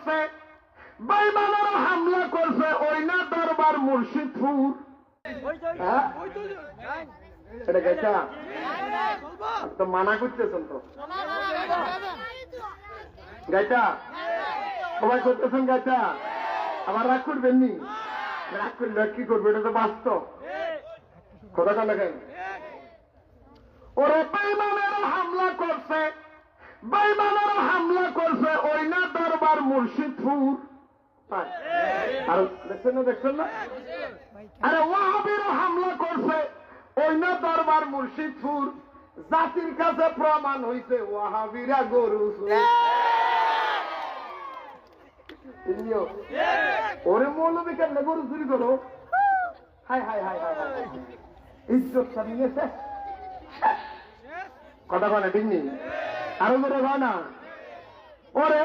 করছে, বেইমানেরা হামলা করছে ওই না দরবার মুর্শিদপুর। হ্যাঁ? মানা করতেছেন তো। সবাই করতেছেন আবার রাগ করবেন নি? রাগ করলে কি করবে, এটা তো বাস্তব। কথা কেন কেন? ওরে বেইমানেরা হামলা করছে, বেইমানেরা হামলা করছে ওই না দরবার মুর্শিদপুর। আর, দেখছেন না দেখছেন না? আরে, ওয়াহাবিরা হামলা করছে। না দরবার মুর্শিদপুর। জাতির কাছে প্রমাণ হইছে, ওয়াহাবিরা গরু ওরে মৌলবী কেন গরু চুরি করো? হাই হাই হাই হাই ইজ্জত নিয়েছে কথা বলে, ঠিক নেই? আরও করে না। ওরে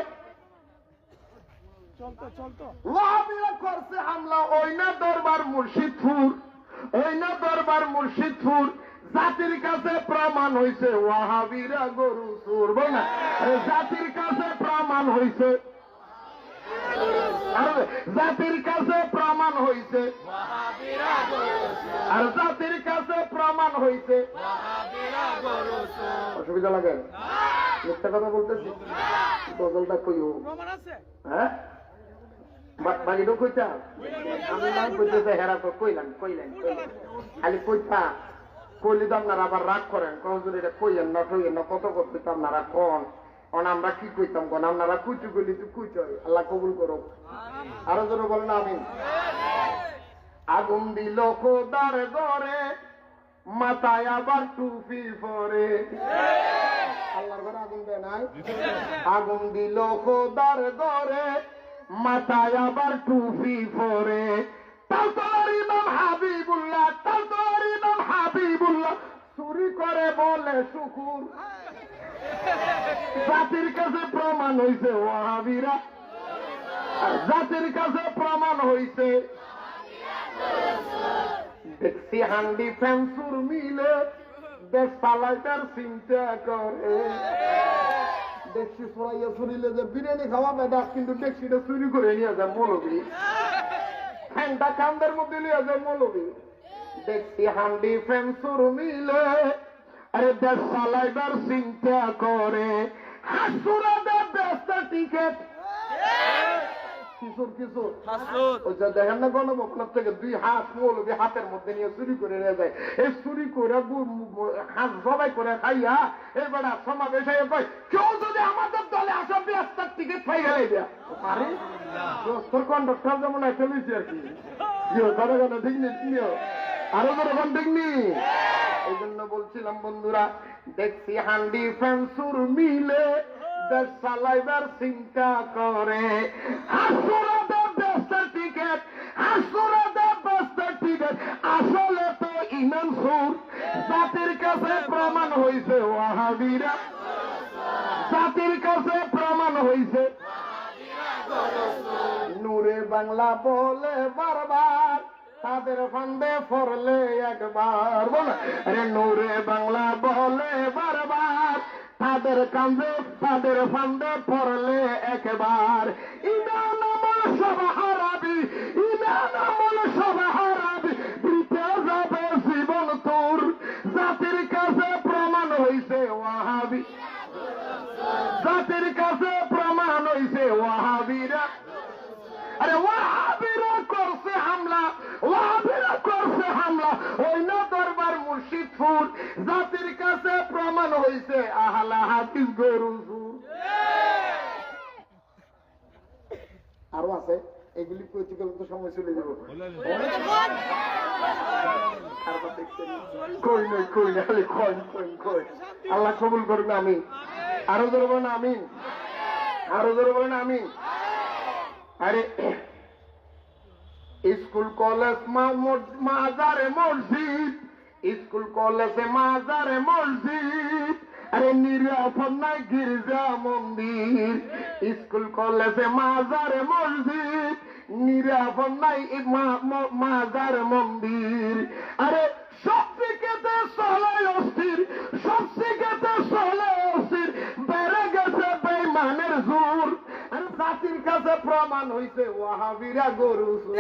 ওয়াহাবিরা করছে হামলা ওই না দরবার মুর্শিদপুর ওই না দরবার মুর্শিদপুর। জাতির কাছে প্রমাণ হইছে ওয়াহাবিরা গরু চোর বল না। জাতির কাছে প্রমাণ হইছে। আরে জাতির কাছে প্রমাণ হইছে। আর জাতির কাছে প্রমাণ হইছে। অসুবিধা লাগে মিথ্যা কথা বলতেছি। গজলটা কইও। হ্যাঁ? বাকিটা কইতা, আমি নাম কইতেছে হেরা তো কইলাম কইলেন কইলেন। খালি কইতা, কইলে তো আপনারা আবার রাগ করেন যদি এটা কইয়েন না কইয়েন না, কত করতে তো আপনারা কোন? কোন আমরা কি কইতাম কোন? আপনারা কুইটু কইলি তো কুইট আল্লাহ কবুল করো আরও জোরে বলেন আমি আগুন দিল খোদার গরে মাথায় আবার টুপি পরে। আল্লাহর ঘরে আগুন দেয় নাই? আগুন দিল খোদার গরে মাথায় আবার টুপি পরে। তাও তোর ইমাম হাবিবুল্লাহ, তাও তোর ইমাম হাবিবুল্লাহ, চুরি করে বলে শুকুর। জাতির কাছে প্রমাণ হইছে ওয়াহাবিরা। জাতির কাছে প্রমাণ হইছে দেখছি হান্ডি ফ্যান্সুর মিলে দেশ পালাইটার চিন্তা করে। দেখছি সরাইয়া শুনিলে যে বিরিয়ানি খাওয়া বেটা কিন্তু দেখছিটা চুরি করে নিয়ে যায় মৌলবী। হ্যান্ডা কান্দের মধ্যে নিয়ে যায় মৌলবী। দেখছি হান্ডি ফ্যান্সুর মিলে, আরে দেশ পালাইবার চিন্তা করে। হাসুরাদের দেশটা টিকেট কিশোর কিশোর। ওইটা দেখেন না গণবকলার থেকে দুই হাত মৌলবি হাতের মধ্যে নিয়ে চুরি করে নিয়ে যায়। এই চুরি করে হাত জবাই করে খাইয়া এবার সমাবেশ হয়ে কেউ যদি আমাদের দলে আসা ব্যস্তার টিকিট পাই গেলে আরে। কন্ডাক্টর যেমন একটা আর কি। জিও ধরে ঠিক নেই আরও ধরে ঠিক নেই। এই জন্য বলছিলাম বন্ধুরা দেখছি হান্ডি ফ্যান্সুর মিলে চালাইবার চিন্তা করে। আসলে তো ইমান সুর। জাতির কাছে প্রমাণ হইছে, ওয়াহাবিরা। জাতির কাছে প্রমাণ হইছে। নূরে বাংলা বলে বারবার, তাদের ফান্ডে ফরলে একবার। বল নূরে বাংলা বলে বারবার তাদের কান্দে তাদের ফান্দে পড়লে একবার। ইমান আমল সব হারাবি, ইমান আমল সব হারাবি। জীবন তোর, জাতির কাছে প্রমাণ হইছে ওয়াহাবি জাতির কাছে প্রমাণ হইছে ওয়াহাবিরা আরে ওয়াহাবিরা করছে হামলা ওয়াহাবিরা করছে হামলা ওই না দরবার মুর্শিদপুর জাতির কাছে প্রমাণ হইছে আহলা হাফিজ গরু আরও আছে এগুলি কইতে গেলে তো সময় চলে যাব। কই নই কই না কই কই কই। আল্লাহ কবুল করবে আমি আরও ধরে বলেন আমি আরও ধরে বলেন আমি আরে স্কুল কলেজ মা- মাজারে মসজিদ। স্কুল কলেজে মাজারে মসজিদ, আরে নিরাপদ নাই গির্জা মন্দির। স্কুল কলেজে মাজারে মসজিদ নিরাপদ নাই এ মা- ম- মাজার মন্দির। আরে সব দিকেতে চলে অস্থির সব দিকেতে চলে অস্থির, বেড়ে গেছে বেইমানের জোর। জাতির কাছে প্রমাণ হইছে, ওয়াহাবিরা গরু।